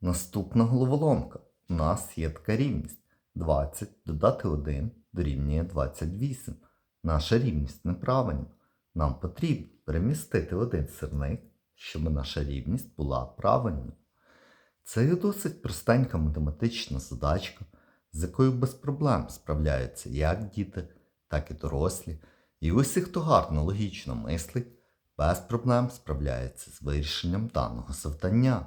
Наступна головоломка. У нас є така рівність. 20 додати 1 дорівнює 28. Наша рівність неправильна. Нам потрібно перемістити один сирник, щоб наша рівність була правильною. Це є досить простенька математична задачка, з якою без проблем справляються як діти, так і дорослі. І усі, хто гарно логічно мислить, без проблем справляється з вирішенням даного завдання.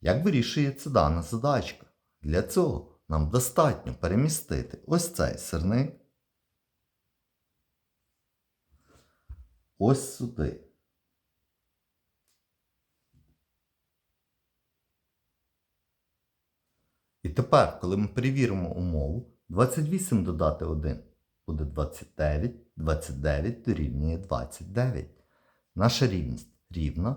Як вирішується дана задачка? Для цього нам достатньо перемістити ось цей сирник ось сюди. І тепер, коли ми перевіримо умову, 28 додати 1 буде 29, 29 дорівнює 29. Наша рівність рівна,